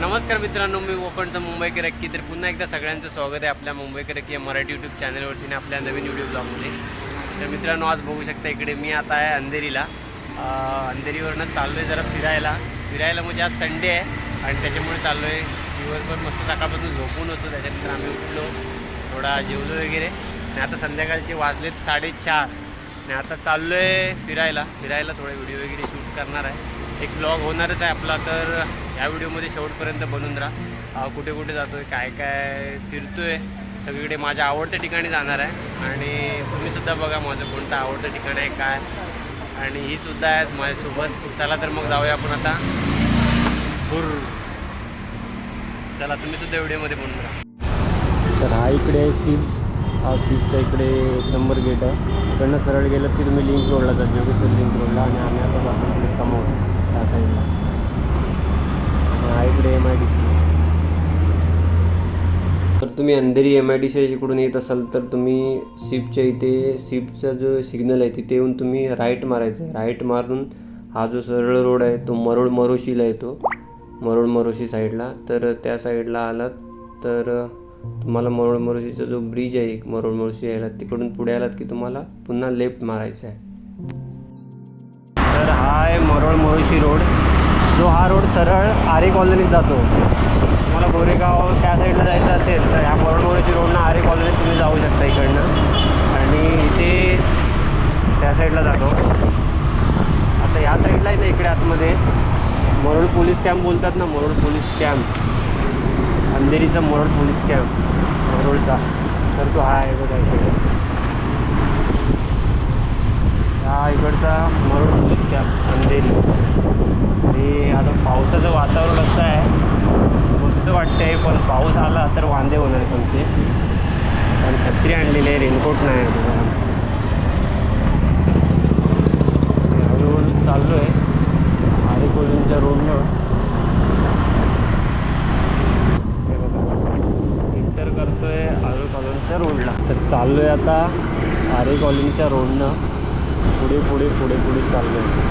नमस्कार मित्रांनो मी कोकणचं मुंबईकर की तर पुन्हा एकदा सगळ्यांचं स्वागत आहे आपल्या मुंबईकर अक्की या मराठी यूट्यूब चॅनलवरती आपल्या नवीन व्हिडिओ ब्लॉगमध्ये तर मित्रांनो आज बघू शकता इकडे मी आता आहे अंधेरीला. अंधेरीवरनं चाललो आहे जरा फिरायला. फिरायला म्हणजे आज संडे आहे आणि त्याच्यामुळे चाललो आहे दिवसभर मस्त सकाळपासून झोपून होतो. त्याच्यानंतर आम्ही उठलो थोडा जेवलो वगैरे. आणि आता संध्याकाळचे वाजलेत साडेचार. आणि आता चाललो आहे फिरायला. फिरायला थोडे व्हिडिओ वगैरे शूट करणार आहे. एक ब्लॉग होणारच आहे आपला तर या व्हिडिओमध्ये शेवटपर्यंत बनून राहा. कुठे कुठे जातो आहे काय काय फिरतो आहे सगळीकडे माझ्या आवडत्या ठिकाणी जाणार आहे. आणि तुम्हीसुद्धा बघा माझं कोणतं आवडतं ठिकाण आहे काय. आणि ही सुद्धा आहे माझ्यासोबत. चला तर मग जाऊया आपण आता. हुर चला तुम्हीसुद्धा व्हिडिओमध्ये बनून राहा. तर हा इकडे आहे सीप हा सीपचा इकडे एक नंबर गेट आहे. इकडनं सरळ गेलं की तुम्ही लिंक रोडला जातो योगेश्वर लिंक रोडला. आणि आम्ही आता जातो समोर. त्या साईडला हा इकडे एम आय डी सी तर तुम्ही Andheri M I D C इकडून येत असाल तर तुम्ही सिपच्या इथे सिपचा जो सिग्नल आहे तिथे येऊन तुम्ही राईट मारायचं आहे. राईट मारून हा जो सरळ रोड आहे तो मरोड मरोशीला येतो. मरोड मरोशी साईडला. तर त्या साईडला आलात तर तुम्हाला मरोड मरोशीचा जो ब्रिज आहे एक मरोड मरोशी यायला तिकडून पुढे आलात की तुम्हाला पुन्हा लेफ्ट मारायचं आहे. आहे मरोळ मोरोशी रोड. जो हा रोड सरळ आरे कॉलनीत जातो. तुम्हाला गोरेगाव त्या साईडला जायचं असेल तर ह्या मरोड मोरोशी रोडनं आरे कॉलनीत तुम्ही जाऊ शकता इकडनं. आणि इथे त्या साईडला जातो. आता ह्या साईडला आहे ना इकडे आतमध्ये. मरोड पोलीस कॅम्प बोलतात ना मरोड पोलीस कॅम्प अंधेरीचा मरोड पोलीस कॅम्प मरोडचा तर तो हा आहे बघा इकडे. हा इकडचा मरून कॅम्प अंधेरी. आणि आता पावसाचं वातावरण असं आहे. मस्त वाटते पण पाऊस आला तर वांदे होणार तुमचे पण कारण छत्री आणलेली आहे रेनकोट नाही आहे हळूहळू चाललो आहे आरे रोडनं करतोय आरे कॉलनीच्या रोडला तर चाललो आहे आता आरे कॉलनीच्या रोडनं पुढे पुढे पुढे पुढे चाललो आहे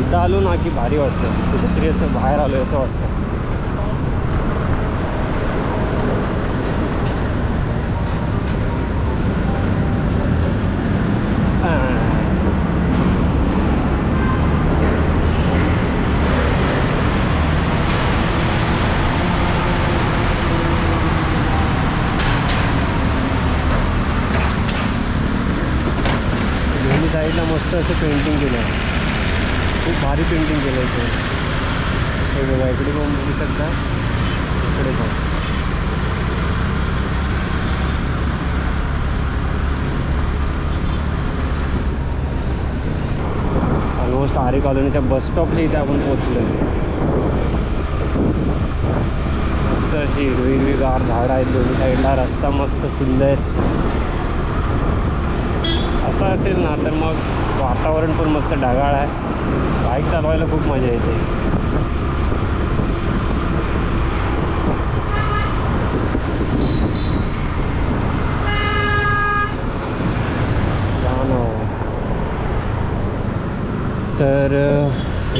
इथं आलो ना की भारी वाटतं. कुठेतरी असं बाहेर आलो असं वाटतं दोन्ही साईडला मस्त असं पेंटिंग केलं आहे. खूप भारी पेंटिंग केलं आहे हे बघा इकडे पण बघू शकता. इकडे पण ऑलमोस्ट आरे कॉलनीच्या बस स्टॉपच्या इथे आपण पोचलो मस्त अशी हिरवी हिरवीगार झाडं आहेत दोन्ही साईडला रस्ता मस्त सुंदर. असं असेल ना तर मग वातावरण पण मस्त ढगाळ आहे. बाईक चालवायला खूप मजा येते. तर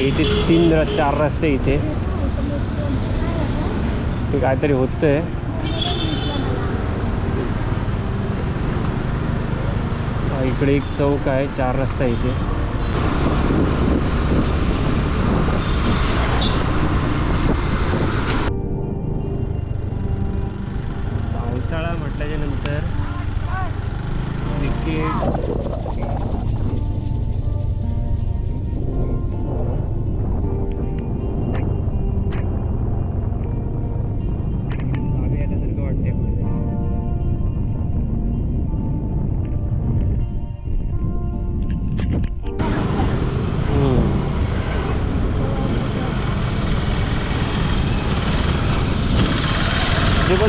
इथे तीन चार रस्ते इथे. ते काहीतरी होतं आहे इकडे एक चौक आहे चार रस्ता इथे.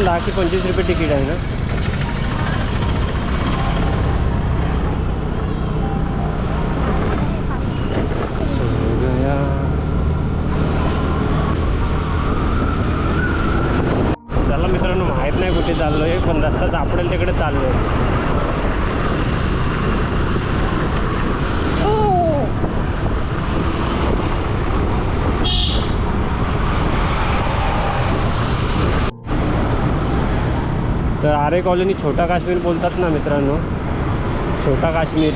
पण दहा की पंचवीस रुपये तिकीट आहे ना. चला मित्रांनो माहीत नाही कुठे चाललो आहे पण रस्ता सापडेल तिकडे चाललो आहे तर आरे कॉलनी छोटा काश्मीर बोलतात ना मित्रांनो? छोटा काश्मीर.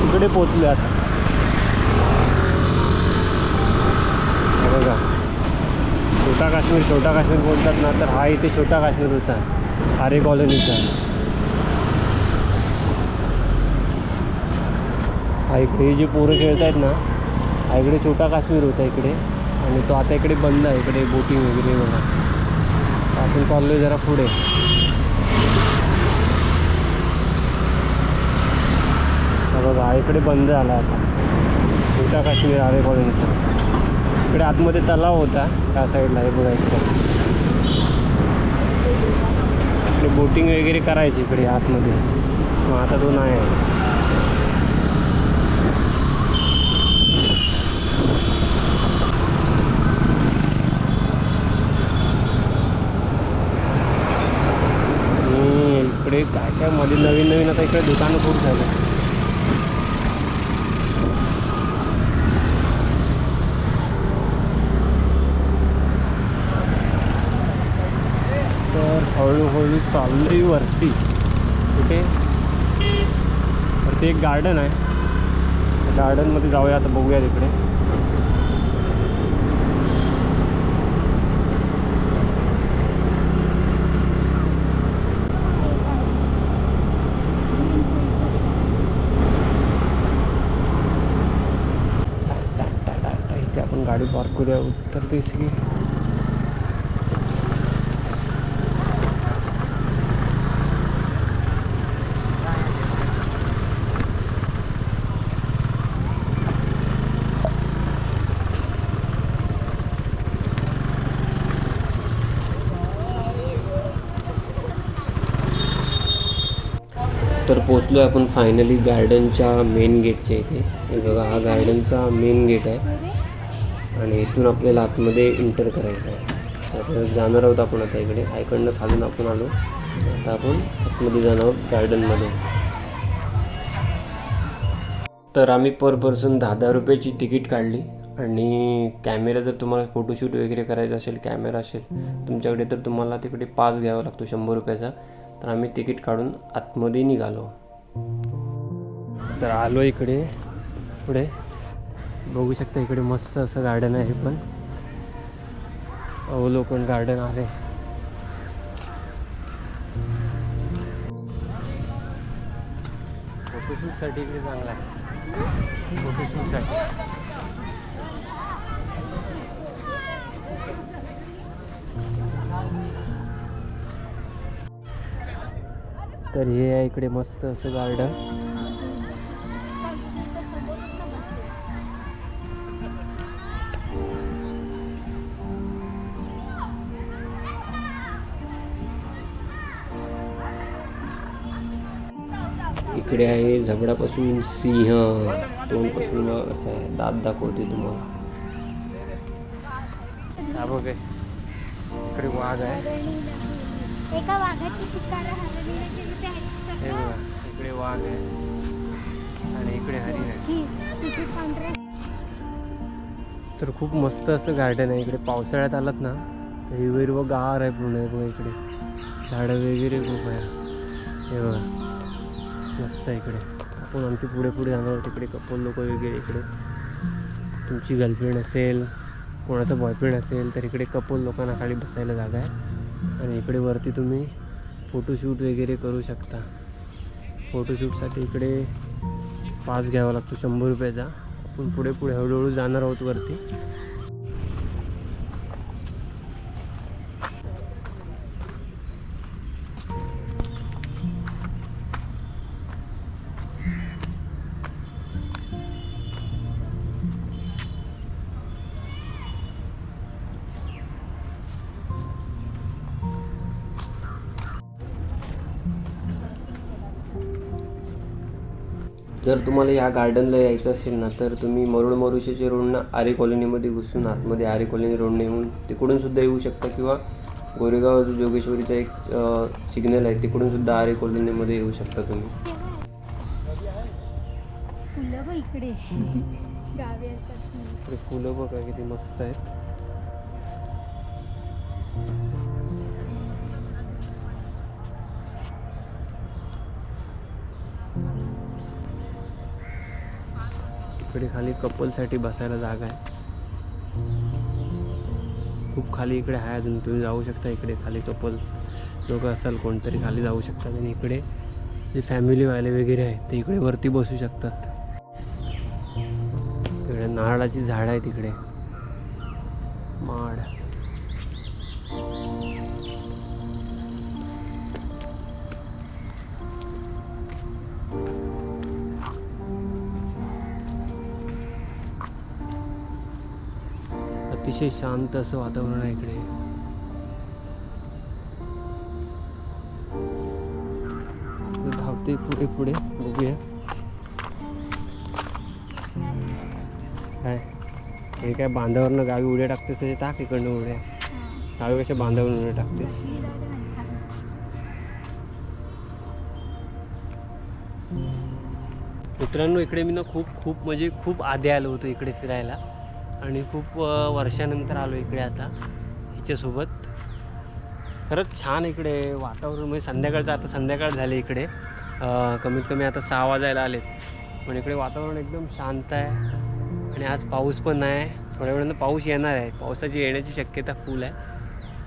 तिकडे पोचलो आता. हे बघा. छोटा काश्मीर छोटा काश्मीर बोलतात ना तर हा इथे छोटा काश्मीर होता. आरे कॉलनीचा. हा इकडे हे जे पोरं खेळत आहेत ना हा इकडे छोटा काश्मीर होता इकडे. आणि तो आता इकडे बंद आहे इकडे बोटिंग वगैरे बघा. आपण कॉलनी जरा पुढे. बघा इकडे बंद झाला आता. छोटा काश्मीर आरे कॉलनीचा. इकडे आतमध्ये तलाव होता त्या साईडला हे बघा इकडे. इकडे बोटिंग वगैरे करायची इकडे आतमध्ये. मग आता तो नाही आहे. आणि इकडे काय काय मध्ये नवीन नवीन आता इकडे दुकानं खूप झालं. हळूहळू चालली वरती. कुठे वरती एक गार्डन आहे. गार्डनमध्ये जाऊया आता, बघूया तिकडे. गाडी पार्क करूया. उत्तर दिसली तर पोचलो आहे आपण फायनली गार्डनच्या मेन गेटच्या इथे. हे बघा हा गार्डनचा मेन गेट आहे. आणि इथून आपल्याला आतमध्ये इंटर करायचं आहे. तर जाणार आहोत आपण आता इकडे. आयकडनं खालून आपण आलो. आता आपण आतमध्ये जाणार आहोत गार्डनमध्ये तर आम्ही पर पर्सन दहा दहा रुपयाची तिकीट काढली. आणि कॅमेरा जर तुम्हाला फोटोशूट वगैरे करायचा असेल कॅमेरा असेल तुमच्याकडे तर तुम्हाला तिकडे पास घ्यावा लागतो शंभर रुपयाचा. तर आम्ही तिकीट काढून आतमध्ये निघालो. तर आलो इकडे. पुढे. बघू शकता इकडे मस्त असं गार्डन आहे पण. अवलोकन गार्डन आहे. फोटोशूटसाठी इकडे चांगला आहे. फोटोशूटसाठी तर हे आहे इकडे मस्त असं गार्डन. इकडे आहे झबडापासून सिंह तोंडपासून असं आहे दात दाखवते तुम्हाला. हा बघ इकडे वाघ आहे. एका वाघाची शिकार हरणीने केली ते ह्याची हे बघा इकडे वाघ आहे. आणि इकडे हरिण आहे. तर खूप मस्त असं गार्डन आहे. इकडे पावसाळ्यात आलात ना तर हिरवं हिरवं गार आहे पूर्ण बघा इकडे. झाडं वगैरे खूप आहे. हे बघा. मस्त आहे इकडे. आपण आमची पुढे पुढे जाणार आहोत. तिकडे कपल लोक वगैरे इकडे. तुमची गर्लफ्रेंड असेल कोणाचा बॉयफ्रेंड असेल तर इकडे कपल लोकांना खाली बसायला जागा आहे. आणि इकडे वरती तुम्ही फोटोशूट वगैरे करू शकता. फोटोशूटसाठी इकडे पास घ्यावा लागतो शंभर रुपयाचा. आपण पुढे पुढे हळूहळू जाणार आहोत वरती. जर तुम्हाला या गार्डनला यायचं असेल ना तर तुम्ही मरुड मरुशीच्या रोडनं आरे कॉलनीमध्ये घुसून आतमध्ये आरे कॉलनी रोडने येऊन तिकडून सुद्धा येऊ शकता किंवा गोरेगाव जो जोगेश्वरीचा एक सिग्नल आहे तिकडून सुद्धा आरे कॉलनीमध्ये येऊ शकता तुम्ही. फुलं बघ इकडे. गावी असतात. फुलं. इकडे फुलं बघा किती मस्त आहेत. खाली कपलसाठी बसायला जागा आहे. खूप खाली इकडे आहे अजून. तुम्ही जाऊ शकता इकडे. खाली कपल लोक असाल कोणतरी खाली जाऊ शकतात. आणि इकडे जे फॅमिलीवाले वगैरे आहेत ते इकडे वरती बसू शकतात. तिकडे नारळाची झाड आहे तिकडे माड. अतिशय शांत असं वातावरण आहे इकडे. धावते पुढे पुढे बघूया. काय? हे काय बांधावरनं गावी उड्या टाकते तसे टाक इकडनं उड्या. गावी कशा बांधावरून उड्या टाकते मित्रांनो इकडे मी ना खूप खूप म्हणजे खूप आधी आलो होतो इकडे फिरायला. आणि खूप वर्षानंतर आलो इकडे आता हिच्यासोबत. खरंच छान इकडे वातावरण म्हणजे संध्याकाळचं आता संध्याकाळ झाले इकडे. कमीत कमी आता सहा वाजायला आलेत. पण इकडे वातावरण एकदम शांत आहे आणि आज पाऊस पण नाही. थोड्या वेळानं पाऊस येणार आहे. पावसाची येण्याची शक्यता फुल आहे.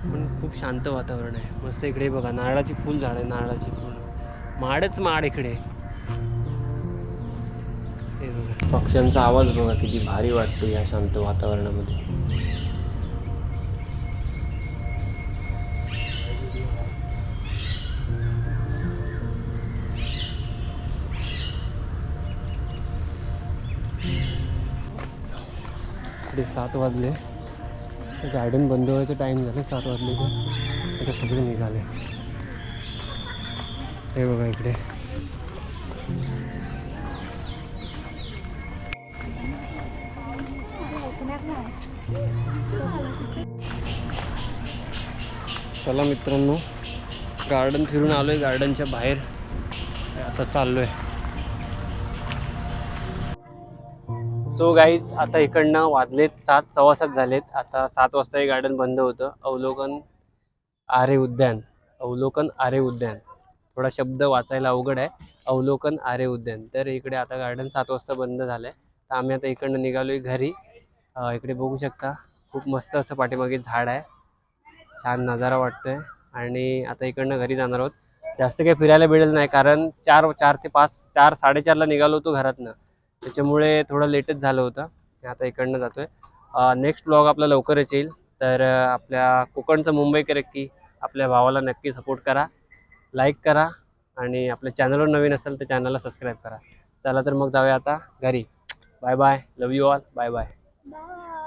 पण खूप शांत वातावरण आहे. मस्त इकडे बघा नारळाची फुल झाड आहे नारळाची फुल. माडच माड इकडे. बघा. पक्ष्यांचा आवाज बघा किती भारी वाटतो या शांत वातावरणामध्ये. इकडे सात वाजले. गार्डन बंद व्हायचं टाईम झालं सात वाजले तर आता सगळे निघाले. हे बघा इकडे. चला मित्रांनो गार्डन फिरून आलो आहे गार्डनच्या बाहेर. आता चाललोय. सो गाईज आता इकडनं वाजलेत सात सव्वा सात झालेत. आता सात वाजता हे गार्डन बंद होतं. अवलोकन आरे उद्यान. अवलोकन आरे उद्यान. थोडा शब्द वाचायला अवघड आहे. अवलोकन आरे उद्यान. तर इकडे आता गार्डन सात वाजता बंद झालं आहे तर आम्ही आता इकडनं निघालोय घरी. इकडे बघू शकता. खूप मस्त असं पाठीमागे झाड आहे. छान नजारा वाटतोय. आणि आता इकडनं घरी जाणार आहोत. जास्त काही फिरायला मिळेल नाही कारण चार चार ते पाच चार साडेचारला निघालो होतो घरातनं. त्याच्यामुळे थोडं लेटच झालं होतं. मी आता इकडनं जातोय. नेक्स्ट ब्लॉग आपला लवकरच येईल. तर आपल्या कोकणचं मुंबईकर की आपल्या भावाला नक्की सपोर्ट करा. लाईक करा. आणि आपल्या चॅनलवर नवीन असेल तर चॅनलला सबस्क्राईब करा. चला तर मग जाऊया आता घरी. Bye bye love you all bye bye bye